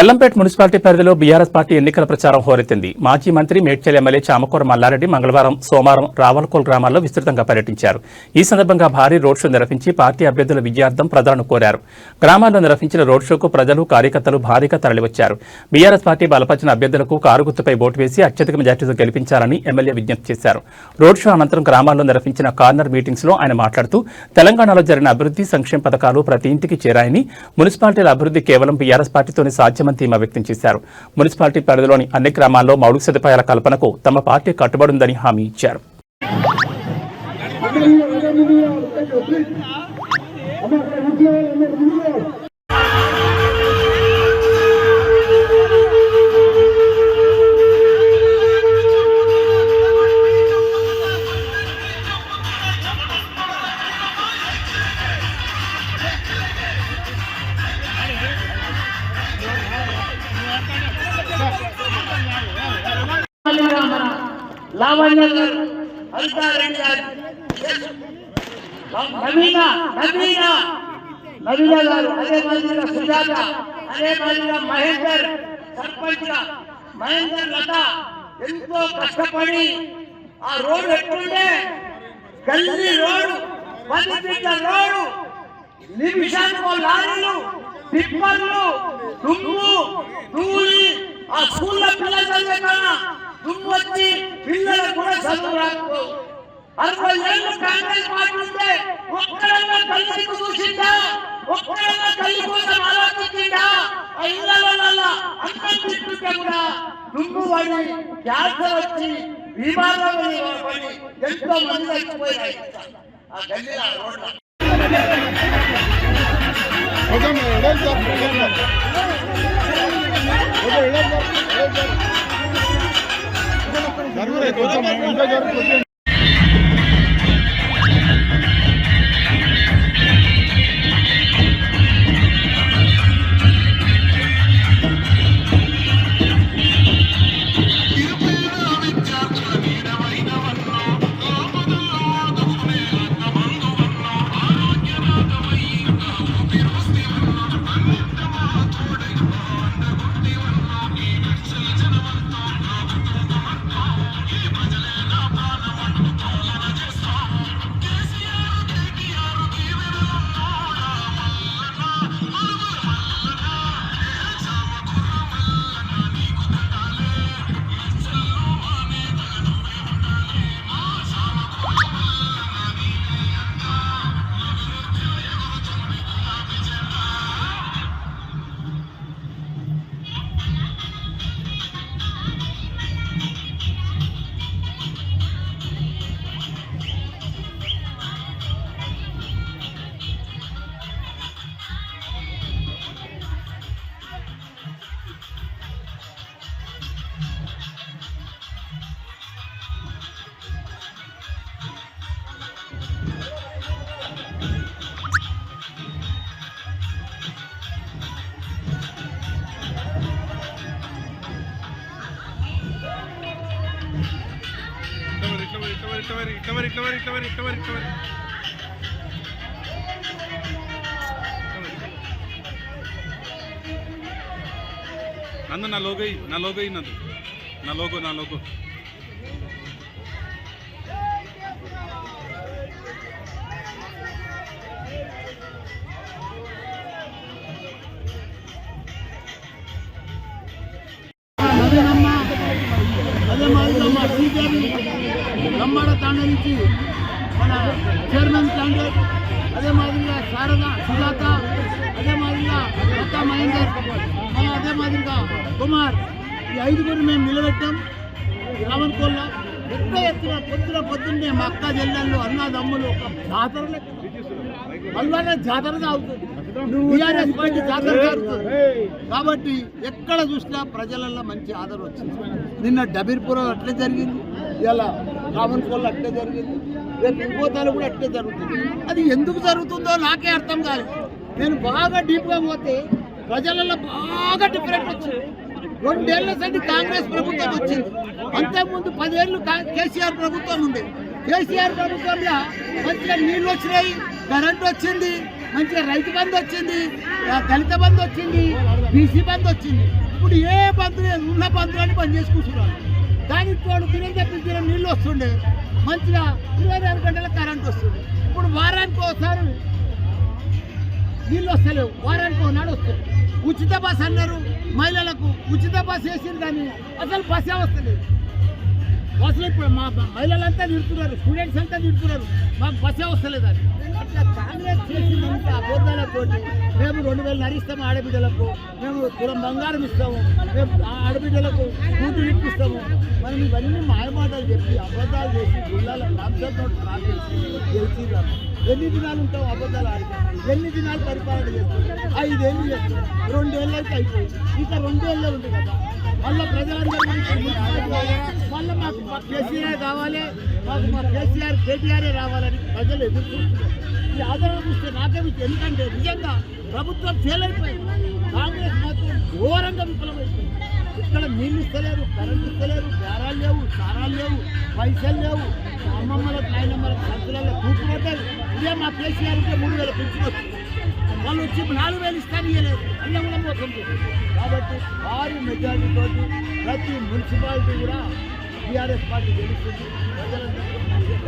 Yellampet municipality పరిధిలో BRS party ఎన్నికల ప్రచారం హోరెత్తింది. మాజీ మంత్రి మేడ్చల్ ఎమ్మెల్యే చామకూర మల్లారెడ్డి మంగళవారం సోమవారం రావల్కోల్ గ్రామాల్లో విస్తృతంగా పర్యటించారు. ఈ సందర్భంగా భారీ రోడ్ షో నిర్వహించి పార్టీ అభ్యర్థుల విజయార్థం ప్రజలను కోరారు. గ్రామాల్లో నిర్వహించిన రోడ్ షోకు ప్రజలు కార్యకర్తలు భారీగా తరలివచ్చారు. బీఆర్ఎస్ పార్టీ బలపరిచిన అభ్యర్థులకు కారుగుర్తుపై ఓటు వేసి అత్యధిక మెజార్టీతో గెలిపించాలని ఎమ్మెల్యే విజ్ఞప్తి చేశారు. రోడ్ షో అనంతరం గ్రామాల్లో నిర్వహించిన కార్నర్ మీటింగ్స్లో ఆయన మాట్లాడుతూ తెలంగాణలో జరిగిన అభివృద్ధి సంక్షేమ పథకాలు ప్రతి ఇంటికి చేరాయని మున్సిపాలిటీల అభివృద్ధి కేవలం బీఆర్ఎస్ పార్టీతోనే సాధ్యమని ధీమా వ్యక్తం చేశారు. మున్సిపాలిటీ పరిధిలోని అన్ని గ్రామాల్లో మౌలిక సదుపాయాల కల్పనకు తమ పార్టీ కట్టుబడుందని హామీ ఇచ్చారు. లావణ్య గారు. హరితారెడ్డి గారు నవీన నవీన. నవీన గారు అదే మాదిరిగా సుజాత అదే మాదిరిగా మహేందర్ సర్పంచ్ మహేందర్ లత. ఎంతో కష్టపడి ఆ రోడ్డు ఎట్లుండే? గల్లీ రోడ్డు పది మీటర్ రోడ్డు నిమిషానికి ఓ లారీలు టిప్పర్లు దుమ్ము ధూళి ఆ స్కూల్లో పిల్లలు చదివే కన్నా దుమ్ము వచ్చి పిల్లలకు కూడా చదువు రాకు అరవై ఏళ్ళు కాంగ్రెస్ పార్టీ ఉంటే ఒక్కడన్నా తల్లికి చూసిందా? ఒక్కడన్నా తల్లి కోసం ఆలోచించిందా? ఆ ఇళ్ళలో అన్నం తింటుంటే కూడా నువ్వు వాడి క్యాన్సర్ వచ్చి విమానం ఎంతో మంది చచ్చిపోయారు ఆ గల్లీలో ఆ ಇಟ್ಲ ಬರಿ ಇಟ್ಲ ಬರಿ ಇಟ್ಲ ಬರಿ ಇಟ್ಲ ಬರಿ ನಾ ಲೋಗೋ ನಾ ಲೋಗೋ ನಾ ಲೋಗೋ ನಾ ಲೋಗೋ. మాదిరిగా మా లంబాడ తాండ నుంచి మన చైర్మన్ క్యాండిడేట్ అదే మాదిరిగా శారద సుజాత అదే మాదిరిగా లతా మహేందర్ మన అదే మాదిరిగా కుమార్ ఈ ఐదుగురు మేము నిలబెట్టాం. రావణకోళ్ళ పెద్ద ఎత్తున పొద్దున పొద్దున్నే మా అక్క చెల్లెళ్ళు అన్నదమ్ములు ఒక జాతర లెక్క. జాతర అవుతుంది టీఆర్ఎస్ పార్టీ జాతర కాబట్టి ఎక్కడ చూసినా ప్రజలలో మంచి ఆదరణ వచ్చింది. నిన్న డబీర్పురం అట్లే జరిగింది. ఇలా రామన్కోళ్ళు అట్లే జరిగింది. రేపు ఇంకోతాలు కూడా అట్లే జరుగుతుంది అది ఎందుకు జరుగుతుందో నాకే అర్థం కాలేదు. నేను బాగా డీప్గా పోతే ప్రజలలో బాగా డిఫరెంట్ వచ్చింది. రెండేళ్ళ సంది కాంగ్రెస్ ప్రభుత్వం వచ్చింది. అంతకుముందు పదేళ్ళు కేసీఆర్ ప్రభుత్వం ఉంది. కేసీఆర్ ప్రభుత్వంలో మంచిగా నీళ్ళు వచ్చినాయి కరెంట్ వచ్చింది మంచిగా రైతు బంధు వచ్చింది దళిత బంధు వచ్చింది బీసీ బంధు వచ్చింది. ఇప్పుడు ఏ బంధు లేదు ఉన్న బంధువులని బంద్ చేసి కూర్చున్నారు దానికి తోడు తినే తప్పించిన నీళ్ళు వస్తుండే. మంచిగా ఇరవై నాలుగు గంటల కరెంట్ వస్తుంది. ఇప్పుడు వారానికి ఒకసారి నీళ్ళు వస్తలేవు. వారానికి ఒకనాడు వస్తుంది. ఉచిత బస్ అన్నారు మహిళలకు ఉచిత బస్ వేసింది కానీ అసలు బస్సే వస్తలేదు బస్సులు ఇప్పుడు మా మహిళలంతా తిడుతున్నారు స్టూడెంట్స్ అంతా తిడుతున్నారు మాకు బస్సే వస్తలేదు అని అట్లా కాంగ్రెస్ చేసినంత అబద్ధాలతోటి మేము రెండు వేలు నరిస్తాము ఆడబిడ్డలకు. మేము కులం బంగారం ఇస్తాము. మేము ఆ ఆడబిడ్డలకు కూతు ఇప్పిస్తాము. మనం ఇవన్నీ మాయమాటలు చెప్పి అబద్ధాలు చేసి జిల్లాల ప్రాంతంతో రాకేసి ఎన్ని దినాలు ఉంటాం అబద్ధాలు ఆడి ఎన్ని దినాలు పరిపాలన చేస్తాం ఐదేళ్ళు చేస్తాం రెండేళ్ళు అయితే అయిపోయింది. ఇంకా రెండేళ్ళే ఉంది కదా. మళ్ళీ ప్రజలందరూ మళ్ళీ మాకు మా కేసీఆర్ కావాలి. మాకు మా కేసీఆర్ కేటీఆర్ రావాలని ప్రజలు ఎదురు చూస్తున్నారు ఈ ఆదరణ చూస్తే నాకేమి ఎందుకంటే నిజంగా ప్రభుత్వం ఫెయిల్ అయిపోయింది. కాంగ్రెస్ మాత్రం ఘోరంగా విఫలమైపోయింది. ఇక్కడ నీళ్ళు ఇస్తలేరు కరెంట్ ఇస్తలేరు బేరాలు లేవు సారాలు లేవు పైసలు లేవు. అమ్మమ్మలకు నాయనమ్మలకు సంచులలో కూర్చుంటారు ఇదే మా కేసీఆర్ ఉంటే మూడు వేల పెంచుకోవచ్చు వాళ్ళు వచ్చి నాలుగు వేలు ఇస్తాను ఇవ్వలేదు అన్నీ కూడా మోసం కాబట్టి భారీ మెజారిటీతో ప్రతి మున్సిపాలిటీ కూడా టీఆర్ఎస్ పార్టీ గెలుస్తుంది. ప్రజలందరూ